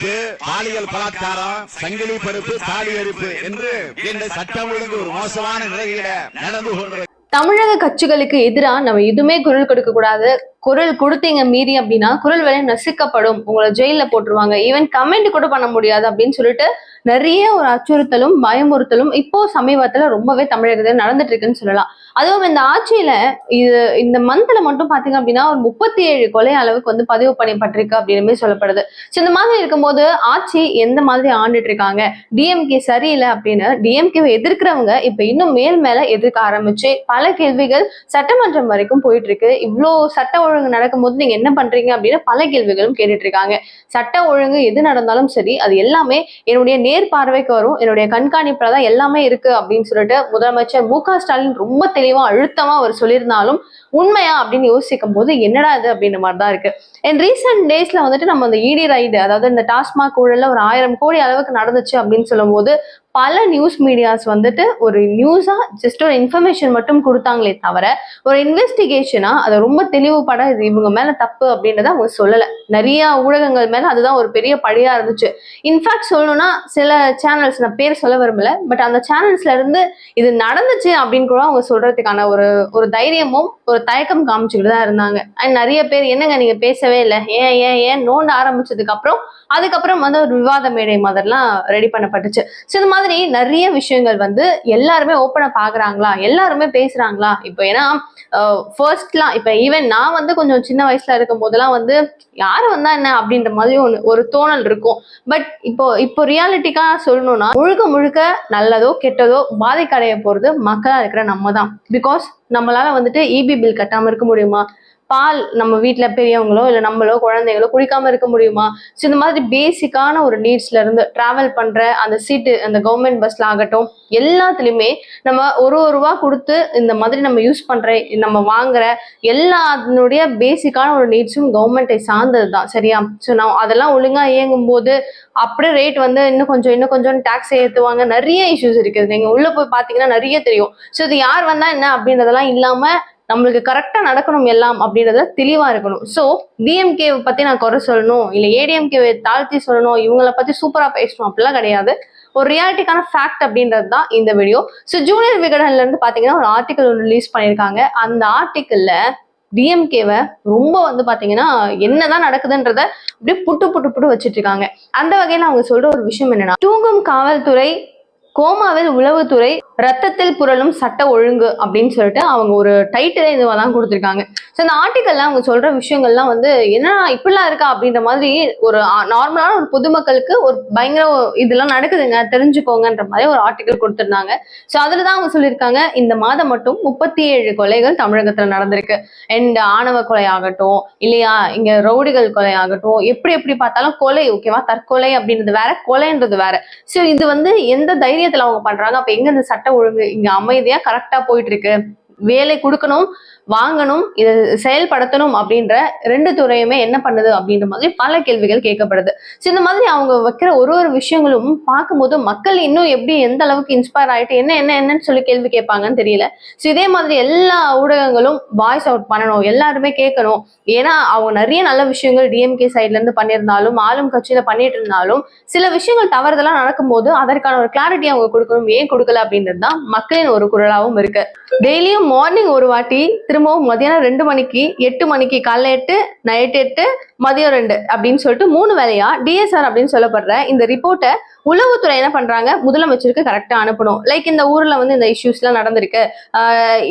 பாலியல் பலாத்காரம் சங்கிலி பருப்பு தாலி அரிப்பு என்று இந்த சட்டம் ஒழுங்கு ஒரு மோசமான நிலையில நடந்து கொண்டு தமிழக கட்சிகளுக்கு எதிராக நம்ம எதுவுமே குரல் கொடுக்க கூடாது. குரல் கொடுத்தீங்க மீறி அப்படின்னா குரல் வேலை நசுக்கப்படும். உங்களை ஜெயில போட்டுருவாங்க. ஈவன் கமெண்ட் கூட பண்ண முடியாது அப்படின்னு சொல்லிட்டு நிறைய ஒரு அச்சுறுத்தலும் பயமுறுத்தலும் இப்போ சமீபத்துல ரொம்பவே தமிழகத்தில் நடந்துட்டு இருக்குன்னு சொல்லலாம். அதுவும் இந்த ஆட்சியில இது இந்த மந்த்ல மட்டும் பாத்தீங்க அப்படின்னா ஒரு முப்பத்தி ஏழு கொலை அளவுக்கு வந்து பதிவு பண்ணப்பட்டிருக்கு அப்படின்னு சொல்லப்படுது. ஸோ இந்த மாதிரி இருக்கும்போது ஆட்சி எந்த மாதிரி ஆண்டுட்டு இருக்காங்க? டிஎம்கே சரியில்லை அப்படின்னு டிஎம்கேவை எதிர்க்கிறவங்க இப்ப இன்னும் மேல் மேல எதிர்க்க ஆரம்பிச்சு பல கேள்விகள் சட்டமன்றம் வரைக்கும் போயிட்டு இருக்கு. இவ்வளோ சட்ட ஒழுங்கு நடக்கும்போது நீங்க என்ன பண்றீங்க அப்படின்னு பல கேள்விகளும் கேட்டுட்டு இருக்காங்க சட்ட ஒழுங்கு எது நடந்தாலும் சரி அது எல்லாமே என்னுடைய நேர் பார்வைக்கு வரும். என்னுடைய கண்காணிப்புல தான் எல்லாமே இருக்கு அப்படின்னு சொல்லிட்டு முதலமைச்சர் மு ஸ்டாலின் ரொம்ப தெளிவா அழுத்தமா அவர் சொல்லியிருந்தாலும் உண்மையா அப்படின்னு யோசிக்கும் போது என்னடா இது அப்படின்ற மாதிரி தான் இருக்கு அண்ட் ரீசெண்ட் டேஸ்ல வந்துட்டு நம்ம அந்த இடி ரைடு அதாவது இந்த டாஸ்மாக் ஊழல்ல ஒரு ஆயிரம் கோடி அளவுக்கு நடந்துச்சு அப்படின்னு சொல்லும்போது பல நியூஸ் மீடியாஸ் வந்துட்டு ஒரு நியூஸா ஜஸ்ட் ஒரு இன்ஃபர்மேஷன் மட்டும் கொடுத்தாங்களே தவிர ஒரு இன்வெஸ்டிகேஷனா அதை ரொம்ப தெளிவுபட இது இவங்க மேல தப்பு அப்படின்றத அவங்க சொல்லல. நிறைய ஊடகங்கள் மேல அதுதான் ஒரு பெரிய பழியா இருந்துச்சு. இன்ஃபேக்ட் சொல்லணும்னா சில சேனல்ஸ் நான் பேர் சொல்ல விரும்பல பட் அந்த சேனல்ஸ்ல இருந்து இது நடந்துச்சு அப்படின்னு கூட அவங்க சொல்றதுக்கான ஒரு ஒரு தைரியமும் ஒரு தயக்கம் காமிச்சுக்கிட்டு தான் இருந்தாங்க. அண்ட் நிறைய பேர் என்னங்க நீங்க பேசவே இல்லை? ஏன் ஏன் ஏன்? நோண்ட ஆரம்பிச்சதுக்கு அப்புறம் அதுக்கப்புறம் வந்து ஒரு விவாத மேடை மாதிரிலாம் ரெடி பண்ணப்பட்டுச்சு. ஸோ இந்த மாதிரி நிறைய விஷயங்கள் வந்து எல்லாருமே ஓப்பனா பாக்குறாங்களா எல்லாருமே பேசுறாங்களா? இப்போ ஏன்னா ஃபர்ஸ்ட்லாம் இப்போ ஈவன் நான் வந்து கொஞ்சம் சின்ன வயசுல இருக்கும் போதெல்லாம் வந்து யாரு வந்தா என்ன? அப்படின்ற மாதிரி ஒன்று ஒரு தோணல் இருக்கும். பட் இப்போ இப்போ ரியாலிட்டிக்கா சொல்லணும்னா முழுக்க முழுக்க நல்லதோ கெட்டதோ பாதிக்கடைய போறது மக்களா இருக்கிற நம்ம தான் பிகாஸ் நம்மளால வந்துட்டு இபி பில் கட்டாம இருக்க முடியுமா? பால் நம்ம வீட்டில் பெரியவங்களோ இல்லை நம்மளோ குழந்தைகளோ குடிக்காம இருக்க முடியுமா? ஸோ இந்த மாதிரி பேசிக்கான ஒரு நீட்ஸ்ல இருந்து டிராவல் பண்ற அந்த சீட்டு அந்த கவர்மெண்ட் பஸ்ல ஆகட்டும் எல்லாத்துலேயுமே நம்ம ஒரு ஒரு ரூபா கொடுத்து இந்த மாதிரி நம்ம யூஸ் பண்ற நம்ம வாங்குற எல்லா அதனுடைய பேசிக்கான ஒரு நீட்ஸும் கவர்மெண்ட்டை சார்ந்தது தான் சரியா? ஸோ நான் அதெல்லாம் ஒழுங்கா இயங்கும் போது அப்படியே ரேட் வந்து இன்னும் கொஞ்சம் இன்னும் கொஞ்சம் டேக்ஸ் ஏற்றுவாங்க நிறைய இஷ்யூஸ் இருக்குது. நீங்கள் உள்ளே போய் பார்த்தீங்கன்னா நிறைய தெரியும். ஸோ இது யார் வந்தால் என்ன அப்படின்றதெல்லாம் இல்லாமல் நம்மளுக்கு கரெக்டாக நடக்கணும் எல்லாம் அப்படின்றத தெளிவாக இருக்கணும். ஸோ டிஎம்கே பற்றி நான் குறை சொல்லணும் இல்லை ஏடிஎம்கேவை தாழ்த்தி சொல்லணும் இவங்களை பற்றி சூப்பராக பேசணும் அப்படிலாம் கிடையாது. ஒரு ரியாலிட்டிக்கான ஃபேக்ட் அப்படின்றது தான் இந்த வீடியோ ஸோ ஜூனியர் விகடன்ல இருந்து பார்த்தீங்கன்னா ஒரு ஆர்டிக்கல் ஒன்று ரிலீஸ் பண்ணியிருக்காங்க. அந்த ஆர்டிக்கல்ல டிஎம்கேவை ரொம்ப வந்து பாத்தீங்கன்னா என்னதான் நடக்குதுன்றத அப்படியே புட்டு புட்டு புட்டு வச்சுட்டு இருக்காங்க அந்த வகையில அவங்க சொல்ற ஒரு விஷயம் என்னன்னா தூங்கும் காவல்துறை கோமாவில் உளவுத்துறை ரத்தத்தில் புரளும் சட்ட ஒழுங்கு அப்படின்னு சொல்லிட்டு அவங்க ஒரு டைட்டிலே இதுவாக தான் கொடுத்துருக்காங்க. ஸோ இந்த ஆர்டிக்கல்ல அவங்க சொல்ற விஷயங்கள்லாம் வந்து என்ன இப்படிலாம் இருக்கா அப்படின்ற மாதிரி ஒரு நார்மலான ஒரு பொதுமக்களுக்கு ஒரு பயங்கர இதெல்லாம் நடக்குதுங்க தெரிஞ்சுக்கோங்கன்ற மாதிரி ஒரு ஆர்டிக்கல் கொடுத்துருந்தாங்க. ஸோ அதில் தான் அவங்க சொல்லியிருக்காங்க இந்த மாதம் மட்டும் முப்பத்தி ஏழு கொலைகள் தமிழகத்தில் நடந்திருக்கு. அண்ட் ஆணவ கொலை ஆகட்டும் இல்லையா இங்க ரவுடிகள் கொலை ஆகட்டும் எப்படி எப்படி பார்த்தாலும் கொலை ஓகேவா தற்கொலை அப்படின்றது வேற கொலைன்றது வேற. ஸோ இது வந்து எந்த தைரியத்தில் அவங்க பண்றாங்க? அப்ப எங்க இந்த சட்ட ஒழுங்கு இங்க அமைதியா கரெக்டா போயிட்டு இருக்கு. வேலை கொடுக்கணும். வாங்கணும் இதை செயல்படுத்தணும் அப்படின்ற ரெண்டு துறையுமே என்ன பண்ணுது அப்படின்ற மாதிரி பல கேள்விகள் கேட்கப்படுது. ஸோ இந்த மாதிரி அவங்க வைக்கிற ஒரு ஒரு விஷயங்களும் பார்க்கும்போது மக்கள் இன்னும் எப்படி எந்த அளவுக்கு இன்ஸ்பயர் ஆயிட்டு என்ன என்ன என்னன்னு சொல்லி கேள்வி கேட்பாங்கன்னு தெரியல. ஸோ இதே மாதிரி எல்லா ஊடகங்களும் வாய்ஸ் அவுட் பண்ணணும் எல்லாருமே கேட்கணும். ஏன்னா அவங்க நிறைய நல்ல விஷயங்கள் டிஎம்கே சைட்ல இருந்து பண்ணியிருந்தாலும் ஆளும் கட்சியில பண்ணிட்டு இருந்தாலும் சில விஷயங்கள் தவறுதெல்லாம் நடக்கும்போது அதற்கான ஒரு கிளாரிட்டி அவங்க கொடுக்கணும் ஏன் கொடுக்கல அப்படின்றது தான் மக்களின் ஒரு குரலாகவும் இருக்கு. டெய்லியும் மார்னிங் ஒரு வாட்டி திரும்பவும் மதியானம் ரெண்டு மணிக்கு எட்டு மணிக்கு காலைல எட்டு நைட் எட்டு மதியம் ரெண்டு அப்படின்னு சொல்லிட்டு மூணு வேலையா டிஎஸ்ஆர் அப்படின்னு சொல்லப்படுற இந்த ரிப்போர்ட்டை உளவுத்துறை என்ன பண்றாங்க? முதலமைச்சருக்கு கரெக்டா அனுப்பணும். லைக் இந்த ஊர்ல வந்து இந்த இஷ்யூஸ்லாம் நடந்திருக்கு.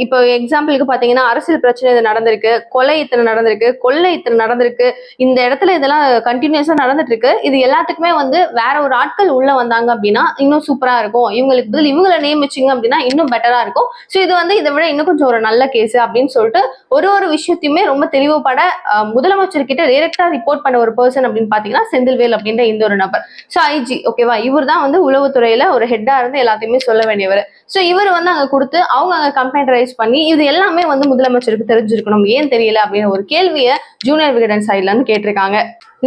இப்போ எக்ஸாம்பிளுக்கு பாத்தீங்கன்னா அரசியல் பிரச்சனை இது நடந்திருக்கு. கொலை இத்தனை நடந்திருக்கு. கொள்ளை இத்தனை நடந்திருக்கு. இந்த இடத்துல இதெல்லாம் கண்டினியூஸா நடந்துட்டு இருக்கு இது எல்லாத்துக்குமே வந்து வேற ஒரு ஆட்கள் உள்ள வந்தாங்க அப்படின்னா இன்னும் சூப்பரா இருக்கும். இவங்களுக்கு பதில் இவங்களை நியமிச்சிங்க அப்படின்னா இன்னும் பெட்டரா இருக்கும். ஸோ இது வந்து இதை விட இன்னும் கொஞ்சம் ஒரு நல்ல கேஸ் அப்படின்னு சொல்லிட்டு ஒரு ஒரு விஷயத்தையுமே ரொம்ப தெளிவுபட முதலமைச்சர் கிட்ட டைரக்டா ரிப்போர்ட் பண்ண ஒரு பர்சன் அப்படின்னு பாத்தீங்கன்னா செந்தில்வேல் அப்படின்ற இந்த ஒரு நபர். ஸோ ஐஜி ஓகேவா இவர் தான் வந்து உளவுத்துறையில ஒரு ஹெட்டா இருந்து எல்லாத்தையுமே சொல்ல வேண்டியவர். ஸோ இவர் வந்து அங்க கொடுத்து அவங்க அங்க கம்ப்ளைண்ட் ரைஸ் பண்ணி இது எல்லாமே வந்து முதலமைச்சருக்கு தெரிஞ்சிருக்கணும். ஏன் தெரியல அப்படின்னு ஒரு கேள்வியை ஜூனியர் விகடன் சைட்ல இருந்து கேட்டிருக்காங்க.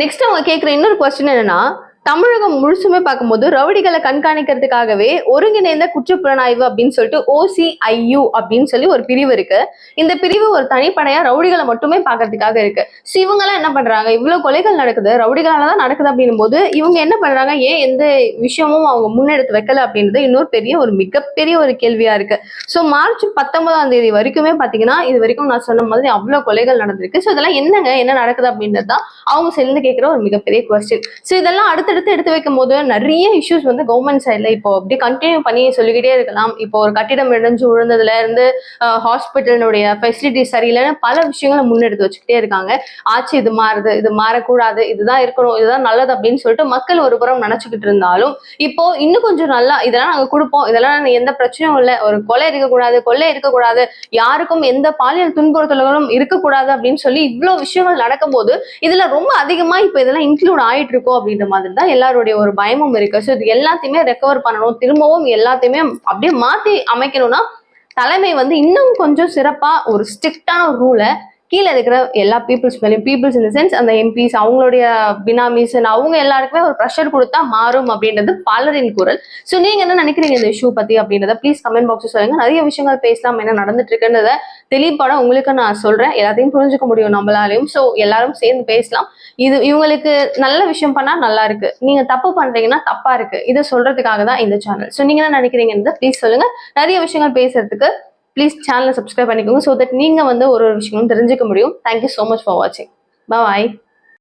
நெக்ஸ்ட் அவங்க கேட்குற இன்னொரு கொஸ்டின் என்னன்னா தமிழகம் முழுசுமே பார்க்கும்போது ரவுடிகளை கண்காணிக்கிறதுக்காகவே ஒருங்கிணைந்த குற்றப்புலனாய்வு அப்படின்னு சொல்லிட்டு ஓசிஐயு அப்படின்னு சொல்லி ஒரு பிரிவு இருக்கு. இந்த பிரிவு ஒரு தனிப்படையா ரவுடிகளை மட்டுமே பாக்குறதுக்காக இருக்கு. ஸோ இவங்கெல்லாம் என்ன பண்றாங்க? இவ்வளவு கொலைகள் நடக்குது. ரவுடிகளால தான் நடக்குது அப்படின்னும் போது இவங்க என்ன பண்றாங்க? ஏன் எந்த விஷயமும் அவங்க முன்னெடுத்து வைக்கல அப்படின்றது இன்னொரு பெரிய ஒரு மிகப்பெரிய ஒரு கேள்வியா இருக்கு. ஸோ மார்ச் பத்தொன்பதாம் தேதி வரைக்குமே பாத்தீங்கன்னா இது வரைக்கும் நான் சொன்ன மாதிரி அவ்வளவு கொலைகள் நடந்திருக்கு. ஸோ இதெல்லாம் என்னங்க? என்ன நடக்குது அப்படின்றது தான் அவங்க சேர்ந்து கேட்கிற ஒரு மிகப்பெரிய கொஸ்டின் ஸோ இதெல்லாம் அடுத்த எடுத்து வைக்கும் போது நிறைய இஷ்யூஸ் வந்து கவர்மெண்ட் சைட்ல இப்போ அப்படியே கண்டினியூ பண்ணி சொல்லிக்கிட்டே இருக்கலாம். இப்போ ஒரு கட்டிடம் இடைஞ்சு விழுந்ததுல இருந்து ஹாஸ்பிட்டலினுடைய ஃபெசிலிட்டி சரியில்லைன்னு பல விஷயங்களை முன்னெடுத்து வச்சுக்கிட்டே இருக்காங்க. ஆச்சு இது மாறுது இது மாறக்கூடாது இதுதான் இருக்கணும் இதுதான் நல்லது அப்படின்னு சொல்லிட்டு மக்கள் ஒரு புறம் நினைச்சுக்கிட்டு இருந்தாலும் இப்போ இன்னும் கொஞ்சம் நல்லா இதெல்லாம் நாங்க கொடுப்போம். இதெல்லாம் எந்த பிரச்சனையும் இல்லை. ஒரு கொலை இருக்கக்கூடாது கொள்ளை இருக்கக்கூடாது யாருக்கும் எந்த பாலியல் துன்புறுத்தல்களும் இருக்கக்கூடாது அப்படின்னு சொல்லி இவ்வளவு விஷயங்கள் நடக்கும்போது இதுல ரொம்ப அதிகமா இப்ப இதெல்லாம் இன்க்ளூட் ஆயிட்டு இருக்கோம் அப்படின்ற மாதிரி தான் எல்லாருடைய ஒரு பயமும் இருக்கு. ஸோ இது எல்லாத்தையுமே ரெக்கவர் பண்ணணும். திரும்பவும் எல்லாத்தையுமே அப்படியே மாத்தி அமைக்கணும்னா தலைமை வந்து இன்னும் கொஞ்சம் சிறப்பா ஒரு ஸ்ட்ரிக்டான ரூலை கீழே இருக்கிற எல்லா பீப்புள்ஸ் மேலேயும் பீப்புள்ஸ் இந்த சென்ஸ் அந்த எம்பிஸ் அவங்களுடைய பினாமிஸ் அவங்க எல்லாருக்குமே ஒரு ப்ரெஷர் கொடுத்தா மாறும் அப்படின்றது பலரின் குரல். ஸோ நீங்க என்ன நினைக்கிறீங்க இந்த இஷ்யூ பத்தி அப்படின்றத? ப்ளீஸ் கமெண்ட் பாக்ஸ் சொல்லுங்க. நிறைய விஷயங்கள் பேசலாம். என்ன நடந்துட்டு இருக்குன்றத தெளிவுபட உங்களுக்கு நான் சொல்றேன். எல்லாத்தையும் புரிஞ்சுக்க முடியும் நம்மளாலையும். ஸோ எல்லாரும் சேர்ந்து பேசலாம். இது இவங்களுக்கு நல்ல விஷயம் பண்ணா நல்லா இருக்கு. நீங்க தப்பு பண்றீங்கன்னா தப்பா இருக்கு. இதை சொல்றதுக்காக தான் இந்த சேனல் ஸோ நீங்க என்ன நினைக்கிறீங்கன்றத ப்ளீஸ் சொல்லுங்க. நிறைய விஷயங்கள் பேசுறதுக்கு ப்ளீஸ் சேனலை சப்ஸ்கிரைப் பண்ணிக்கோங்க ஸோ தட் நீங்கள் வந்து ஒரு ஒரு விஷயங்களும் தெரிஞ்சுக்க முடியும். தேங்க்யூ ஸோ மச் ஃபார் வாட்சிங் பாய்